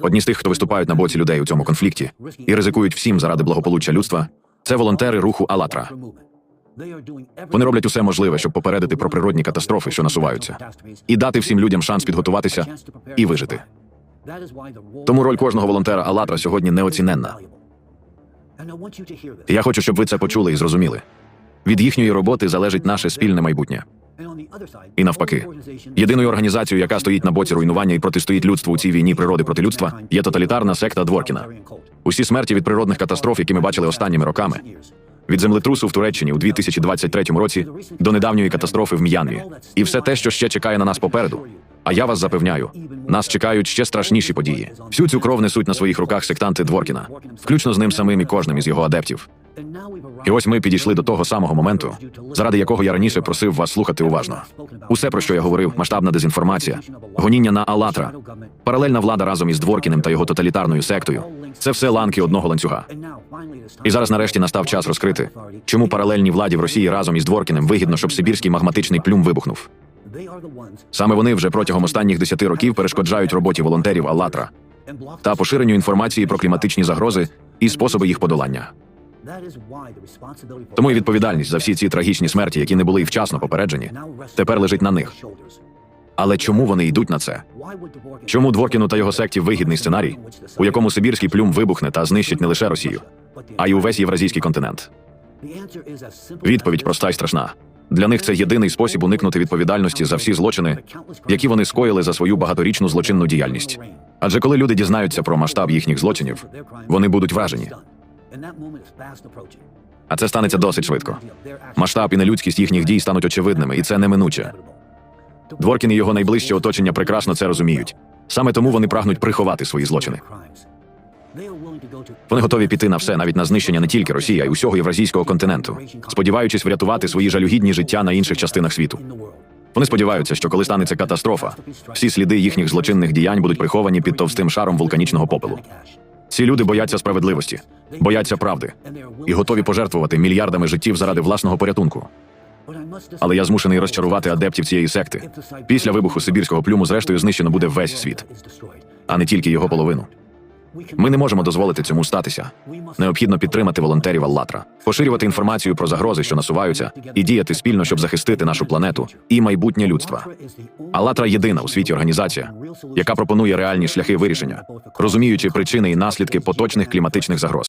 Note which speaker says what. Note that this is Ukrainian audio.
Speaker 1: Одні з тих, хто виступають на боці людей у цьому конфлікті і ризикують всім заради благополуччя людства, це волонтери руху Алатра. Вони роблять усе можливе, щоб попередити про природні катастрофи, що насуваються, і дати всім людям шанс підготуватися і вижити. Тому роль кожного волонтера Алатра сьогодні неоціненна. Я хочу, щоб ви це почули і зрозуміли. Від їхньої роботи залежить наше спільне майбутнє. І навпаки, єдиною організацією, яка стоїть на боці руйнування і протистоїть людству у цій війні природи проти людства, є тоталітарна секта Дворкіна. Усі смерті від природних катастроф, які ми бачили останніми роками, від землетрусу в Туреччині у 2023 році до недавньої катастрофи в М'янмі, і все те, що ще чекає на нас попереду. А я вас запевняю, нас чекають ще страшніші події. Всю цю кров несуть на своїх руках сектанти Дворкіна, включно з ним самим і кожним із його адептів. І ось ми підійшли до того самого моменту, заради якого я раніше просив вас слухати уважно. Усе, про що я говорив, масштабна дезінформація, гоніння на Алатра, паралельна влада разом із Дворкіним та його тоталітарною сектою. Це все ланки одного ланцюга. І зараз нарешті настав час розкрити, чому паралельній владі в Росії разом із Дворкіним вигідно, щоб сибірський магматичний плюм вибухнув. Саме вони вже протягом останніх десяти років перешкоджають роботі волонтерів Аллатра та поширенню інформації про кліматичні загрози і способи їх подолання. Тому і відповідальність за всі ці трагічні смерті, які не були вчасно попереджені, тепер лежить на них. Але чому вони йдуть на це? Чому Дворкіну та його секті вигідний сценарій, у якому сибірський плюм вибухне та знищить не лише Росію, а й увесь євразійський континент? Відповідь проста й страшна. Для них це єдиний спосіб уникнути відповідальності за всі злочини, які вони скоїли за свою багаторічну злочинну діяльність. Адже коли люди дізнаються про масштаб їхніх злочинів, вони будуть вражені. А це станеться досить швидко. Масштаб і нелюдськість їхніх дій стануть очевидними, і це неминуче. Дворкін і його найближче оточення прекрасно це розуміють. Саме тому вони прагнуть приховати свої злочини. Вони готові піти на все, навіть на знищення не тільки Росії, а й усього євразійського континенту, сподіваючись врятувати свої жалюгідні життя на інших частинах світу. Вони сподіваються, що коли станеться катастрофа, всі сліди їхніх злочинних діянь будуть приховані під товстим шаром вулканічного попелу. Ці люди бояться справедливості, бояться правди і готові пожертвувати мільярдами життів заради власного порятунку. Але я змушений розчарувати адептів цієї секти. Після вибуху сибірського плюму, зрештою, знищено буде весь світ, а не тільки його половину. Ми не можемо дозволити цьому статися. Необхідно підтримати волонтерів Аллатра, поширювати інформацію про загрози, що насуваються, і діяти спільно, щоб захистити нашу планету і майбутнє людства. Аллатра єдина у світі організація, яка пропонує реальні шляхи вирішення, розуміючи причини і наслідки поточних кліматичних загроз.